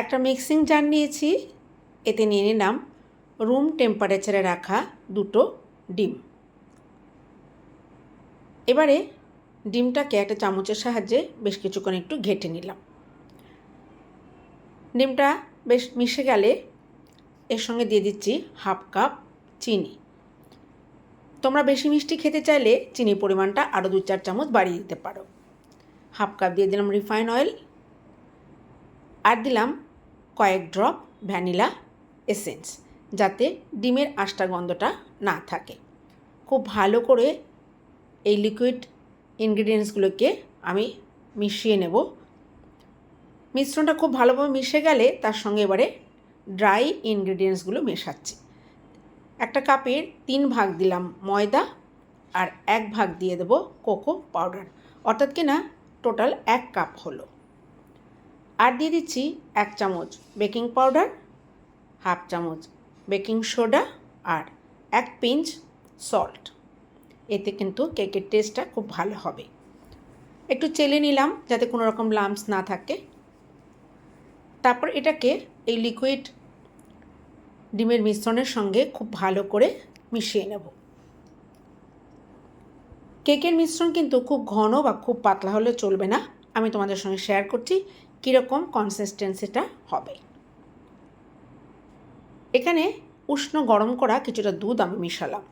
একটা mixing jar নিয়েছি, এতে নিয়ে নিলাম রুম টেম্পারেচারে রাখা দুটো ডিম। এবারে ডিমটাকে একটা চামচের সাহায্যে বেশ কিছুক্ষণ একটু ঘেটে নিলাম। ডিমটা বেশ মিশে গেলে এর সঙ্গে দিয়ে দিচ্ছি হাফ কাপ চিনি। তোমরা বেশি মিষ্টি খেতে চাইলে চিনির পরিমাণটা আরও দু চার চামচ বাড়িয়ে দিতে পারো। হাফ কাপ দিয়ে দিলাম রিফাইন অয়েল আর দিলাম কয়েক ড্রপ ভ্যানিলা এসেন্স যাতে ডিমের আষ্টা গন্ধটা না থাকে। খুব ভালো করে এই লিকুইড ইনগ্রিডিয়েন্টসগুলোকে আমি মিশিয়ে নেব। মিশ্রণটা খুব ভালোভাবে মিশে গেলে তার সঙ্গে এবারে ড্রাই ইনগ্রিডিয়েন্টসগুলো মেশাচ্ছি। একটা কাপের তিন ভাগ দিলাম ময়দা আর এক ভাগ দিয়ে দেবো কোকো পাউডার। অর্থাৎ কি না টোটাল এক কাপ হলো। আর দিয়ে দিচ্ছি এক চামচ বেকিং পাউডার, হাফ চামচ বেকিং সোডা আর এক পিঞ্চ সল্ট। এতে কিন্তু কেকের টেস্টটা খুব ভালো হবে। একটু চেলে নিলাম যাতে কোনো রকম লাম্পস না থাকে। তারপর এটাকে এই লিকুইড ডিমের মিশ্রণের সঙ্গে খুব ভালো করে মিশিয়ে নেব। কেকের মিশ্রণ কিন্তু খুব ঘন বা খুব পাতলা হলে চলবে না। আমি তোমাদের সঙ্গে শেয়ার করছি। কীরকম কনসিস্টেন্সিটা হবে। এখানে উষ্ণ গরম করা কিছুটা দুধ আমি মিশালাম।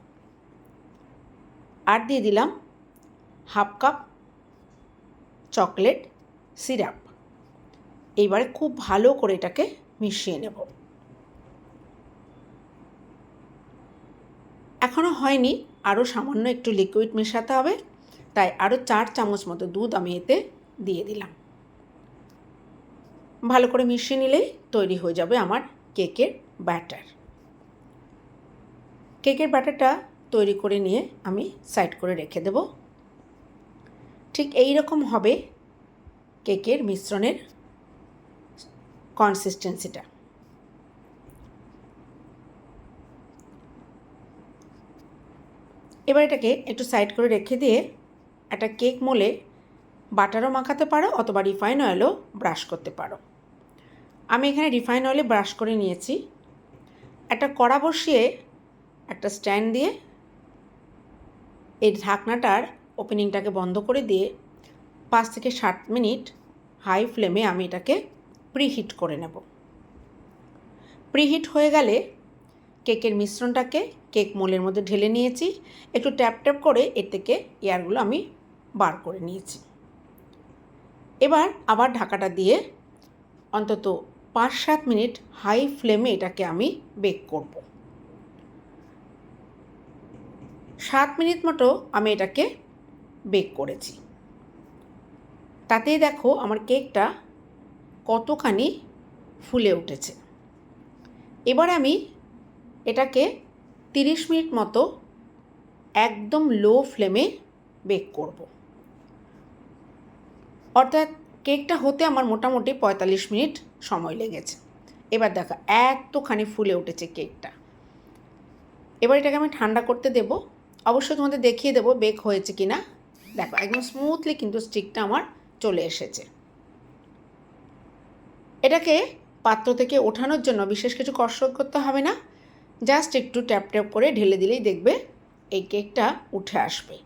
আর দিয়ে দিলাম হাফ কাপ চকলেট সিরাপ। এইবারে খুব ভালো করে এটাকে মিশিয়ে নেব। এখনও হয়নি আরও সামান্য একটু লিকুইড মেশাতে হবে, তাই আরও চার চামচ মতো দুধ আমি এতে দিয়ে দিলাম। ভালো করে মিশিয়ে নিলেই তৈরি হয়ে যাবে আমার কেকের ব্যাটার। কেকের ব্যাটারটা তৈরি করে নিয়ে আমি সাইড করে রেখে দেব। ঠিক এই রকম হবে কেকের মিশ্রণের কনসিস্টেন্সিটা এবার এটাকে একটু সাইড করে রেখে দিয়ে একটা কেক মোলে বাটারও মাখাতে পারো অথবা রিফাইন অয়েলও ব্রাশ করতে পারো। আমি এখানে রিফাইন অয়েলে ব্রাশ করে নিয়েছি। একটা কড়া বসিয়ে একটা স্ট্যান্ড দিয়ে এই ঢাকনাটার ওপেনিংটাকে বন্ধ করে দিয়ে পাঁচ থেকে ষাট মিনিট হাই ফ্লেমে আমি এটাকে প্রিহিট করে নেব। প্রিহিট হয়ে গেলে কেকের মিশ্রণটাকে কেক মোলের মধ্যে ঢেলে নিয়েছি। একটু ট্যাপ ট্যাপ করে এর থেকে এয়ারগুলো আমি বার করে নিয়েছি। এবার আবার ঢাকাটা দিয়ে অন্তত পাঁচ সাত মিনিট হাই ফ্লেমে এটাকে আমি বেক করব। সাত মিনিট মতো আমি এটাকে বেক করেছি। তাতেই দেখো আমার কেকটা কতখানি ফুলে উঠেছে। এবার আমি এটাকে তিরিশ মিনিট মতো একদম লো ফ্লেমে বেক করব। অর্থাৎ কেকটা হতে আমার মোটামুটি পঁয়তাল্লিশ মিনিট সময় লেগেছে। এবার দেখো, এতখানি ফুলে উঠেছে কেকটা। এবার এটাকে আমি ঠান্ডা করতে দেব। অবশ্যই তোমাদের দেখিয়ে দেবো বেক হয়েছে কি না। দেখো, একদম স্মুথলি কিন্তু স্টিকটা আমার চলে এসেছে। এটাকে পাত্র থেকে ওঠানোর জন্য বিশেষ কিছু কষ্ট করতে হবে না। জাস্ট একটু ট্যাপ ট্যাপ করে ঢেলে দিলেই দেখবে এই কেকটা উঠে আসবে।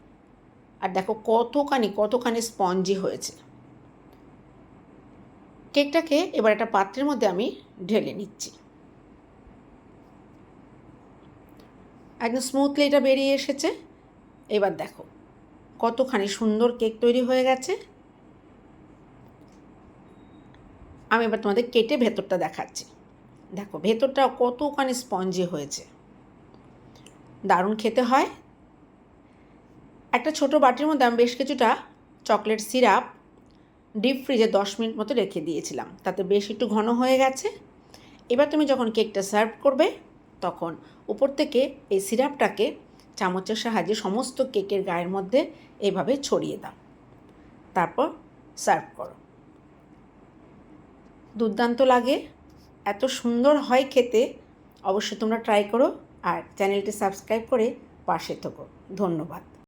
আর দেখো, কতখানি কতখানি স্পঞ্জি হয়েছে। কেকটাকে এবার একটা পাত্রের মধ্যে আমি ঢেলে নিচ্ছি। একদম স্মুথলি এটা বেরিয়ে এসেছে। এবার দেখো, কতখানি সুন্দর কেক তৈরি হয়ে গেছে। আমি এবার তোমাদের কেটে ভেতরটা দেখাচ্ছি। দেখো, ভেতরটা কতখানি স্পঞ্জি হয়েছে। দারুণ খেতে হয়। একটা ছোট বাটির মধ্যে আমি বেশ কিছুটা চকলেট সিরাপ ডিপ ফ্রিজে দশ মিনিট মতো রেখে দিয়েছিলাম। তাতে বেশ একটু ঘন হয়ে গেছে। এবার তুমি যখন কেকটা সার্ভ করবে, তখন উপর থেকে এই সিরাপটাকে চামচের সাহায্যে সমস্ত কেকের গায়ের মধ্যে এভাবে ছড়িয়ে দাও। তারপর সার্ভ করো। দুর্দান্ত লাগে। এত সুন্দর হয় খেতে। অবশ্যই তোমরা ট্রাই করো আর চ্যানেলটি সাবস্ক্রাইব করে পাশে থেকো। ধন্যবাদ।